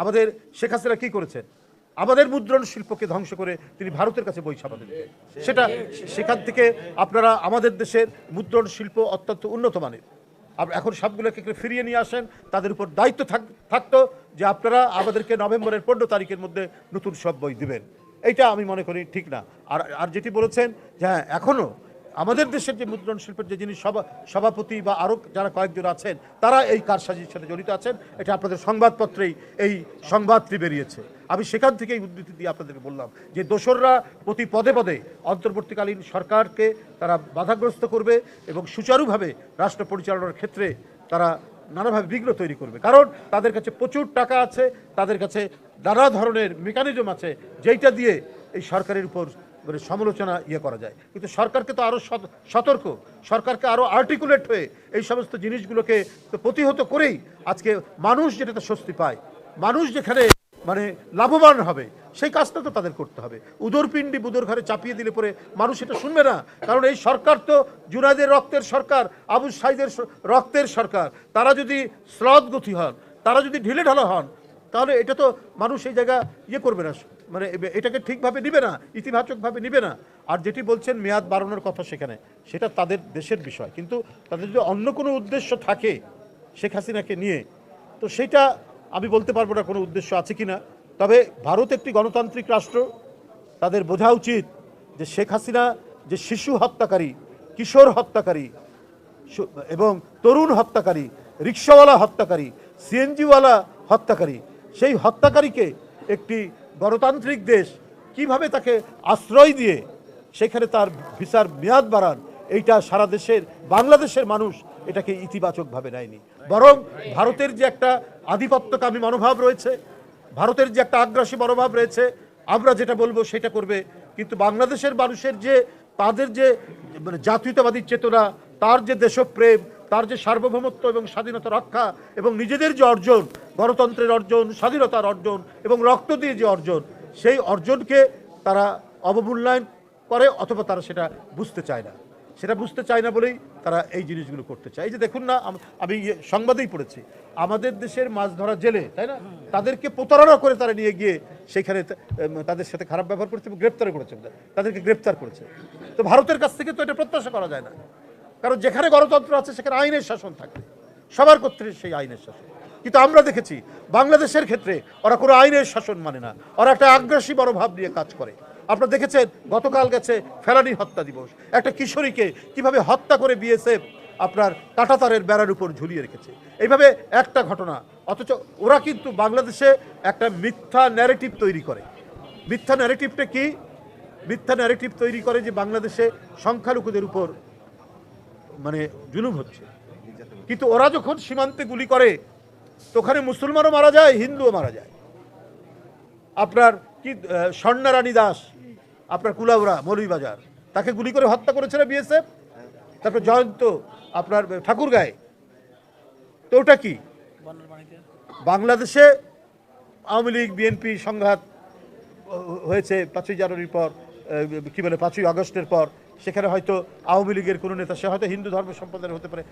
আমাদের শেখ হাসিনা কি করেছেন আমাদের মুদ্রণ শিল্পকে ধ্বংস করে তিনি ভারতের কাছে বই ছাপাতে দিতেন সেটা সেখান থেকে আপনারা আমাদের দেশের মুদ্রণ শিল্প অত্যন্ত উন্নত মানের। এখন সবগুলোকে ফিরিয়ে নিয়ে আসেন, তাদের উপর দায়িত্ব থাক- থাকতো যে আপনারা আমাদেরকে নভেম্বরের পনেরো তারিখের মধ্যে নতুন সব বই দিবেন। এইটা আমি মনে করি ঠিক না। আর আর যেটি বলেছেন যে হ্যাঁ এখনও আমাদের দেশের যে মুদ্রণ শিল্পের যে যিনি সভা সভাপতি বা আরও যারা কয়েকজন আছেন, তারা এই কারসাজির সাথে জড়িত আছেন। এটা আপনাদের সংবাদপত্রেই এই সংবাদটি বেরিয়েছে। আমি সেখান থেকেই উদ্ধৃতি দিয়ে আপনাদেরকে বললাম যে দোসররা প্রতি পদে পদে অন্তর্বর্তীকালীন সরকারকে তারা বাধাগ্রস্ত করবে এবং সুচারুভাবে রাষ্ট্র পরিচালনার ক্ষেত্রে তারা নানাভাবে বিঘ্ন তৈরি করবে। কারণ তাদের কাছে প্রচুর টাকা আছে, তাদের কাছে নানা ধরনের মেকানিজম আছে, যেইটা দিয়ে এই সরকারের উপর মানে সমালোচনা ইয়ে করা যায়। কিন্তু সরকারকে তো আরও সতর্ক, সরকারকে আরও আর্টিকুলেট হয়ে এই সমস্ত জিনিসগুলোকে তো প্রতিহত করেই আজকে মানুষ যেটাতে স্বস্তি পায়, মানুষ যেখানে মানে লাভবান হবে, সেই কাজটা তো তাদের করতে হবে। উদরপিণ্ডি বুদর ঘরে চাপিয়ে দিলে পরে মানুষ এটা শুনবে না। কারণ এই সরকার তো জুনাদের রক্তের সরকার, আবু সাইদের রক্তের সরকার। তারা যদি স্লদগতি হন, তারা যদি ঢিলে ঢালা হন, তাহলে এটা তো মানুষ এই জায়গা ইয়ে করবে না। মানে এটাকে ঠিকভাবে নিবে না, ইতিবাচকভাবে নিবে না। আর যেটি বলছেন মেয়াদ বাড়ানোর কথা সেখানে, সেটা তাদের দেশের বিষয়। কিন্তু তাদের যদি অন্য কোনো উদ্দেশ্য থাকে শেখ হাসিনাকে নিয়ে, তো সেটা আমি বলতে পারব না কোনো উদ্দেশ্য আছে কি না তবে ভারত একটি গণতান্ত্রিক রাষ্ট্র। তাদের বোঝা উচিত যে শেখ হাসিনা যে শিশু হত্যাকারী, কিশোর হত্যাকারী এবং তরুণ হত্যাকারী, রিক্সাওয়ালা হত্যাকারী, সিএনজিওয়ালা হত্যাকারী, সেই হত্যাকারীকে একটি গণতান্ত্রিক দেশ কীভাবে তাকে আশ্রয় দিয়ে সেখানে তার ভিসার মেয়াদ বাড়ান, এইটা সারা দেশের, বাংলাদেশের মানুষ এটাকে ইতিবাচকভাবে নেয়নি। বরং ভারতের যে একটা আধিপত্যকামী মনোভাব রয়েছে, ভারতের যে একটা আগ্রাসী মনোভাব রয়েছে, আমরা যেটা বলব সেটা করবে। কিন্তু বাংলাদেশের মানুষের যে, তাদের যে মানে জাতীয়তাবাদী চেতনা, তার যে দেশপ্রেম তার যে সার্বভৌমত্ব এবং স্বাধীনতা রক্ষা এবং নিজেদের যে অর্জন, গণতন্ত্রের অর্জন, স্বাধীনতার অর্জন এবং রক্ত দিয়ে যে অর্জন, সেই অর্জনকে তারা অবমূল্যায়ন করে অথবা তারা সেটা বুঝতে চায় না। সেটা বুঝতে চায় না বলেই তারা এই জিনিসগুলো করতে চায়। এই যে দেখুন না, আমি ইয়ে সংবাদেই পড়েছি, আমাদের দেশের মাছ ধরা জেলে, তাই না? তাদেরকে প্রতারণা করে তারা নিয়ে গিয়ে সেখানে তাদের সাথে খারাপ ব্যবহার করেছে এবং গ্রেপ্তার করেছে, তাদেরকে গ্রেপ্তার করেছে। তো ভারতের কাছ থেকে তো এটা প্রত্যাশা করা যায় না। কারণ যেখানে গণতন্ত্র আছে, সেখানে আইনের শাসন থাকবে। সবার ক্ষেত্রে সেই আইনের শাসন। কিন্তু আমরা দেখেছি, বাংলাদেশের ক্ষেত্রে ওরা কোনো আইনের শাসন মানে না। ওরা একটা আগ্রাসী মনোভাব নিয়ে কাজ করে। আপনারা দেখেছেন, গতকাল গেছে ফেলানি হত্যা দিবস। একটা কিশোরীকে কীভাবে হত্যা করে বিএসএফ আপনার কাঁটাতারের বেড়ার উপর ঝুলিয়ে রেখেছে। এইভাবে একটা ঘটনা, অথচ ওরা কিন্তু বাংলাদেশে একটা মিথ্যা ন্যারেটিভ তৈরি করে। মিথ্যা ন্যারেটিভটা কি? মিথ্যা ন্যারেটিভ তৈরি করে যে বাংলাদেশে সংখ্যালঘুদের উপর মানে জুলুম হচ্ছে। কিন্তু ওরা যখন সীমান্তে গুলি করে, তো ওখানে মুসলমানও মারা যায়, হিন্দুও মারা যায়। আপনার কি স্বর্ণারানী দাস, আপনার কুলাউড়া, মৌলভীবাজার, তাকে গুলি করে হত্যা করেছিল বিএসএফ। তারপর জয়ন্ত, আপনার ঠাকুরগাঁয়ে। তো ওটা কি? বাংলাদেশে আওয়ামী লীগ, বিএনপি সংঘাত হয়েছে পাঁচই জানুয়ারির পর কি বলে, পাঁচই আগস্টের পর। সেখানে হয়তো আওয়ামী লীগের কোনো নেতা, সে হয়তো হিন্দু ধর্ম সম্প্রদায়ের হতে পারে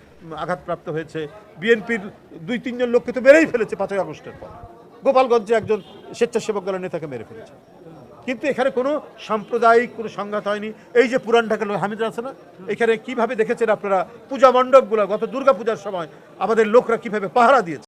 আঘাতপ্রাপ্ত হয়েছে। বিএনপির দুই, তিনজন লোককে তো মেরেই ফেলেছে পাঁচই আগস্টের পর। গোপালগঞ্জে একজন স্বেচ্ছাসেবক দলের নেতাকে মেরে ফেলেছে। কিন্তু এখানে কোনো সাম্প্রদায়িক কোনো সংঘাত হয়নি। এই যে পুরান ঢাকার হামিদ আছে না? এখানে কীভাবে দেখেছেন আপনারা? পূজা মণ্ডপগুলো, গত দুর্গা পূজার সময় আমাদের লোকরা কীভাবে পাহারা দিয়েছে?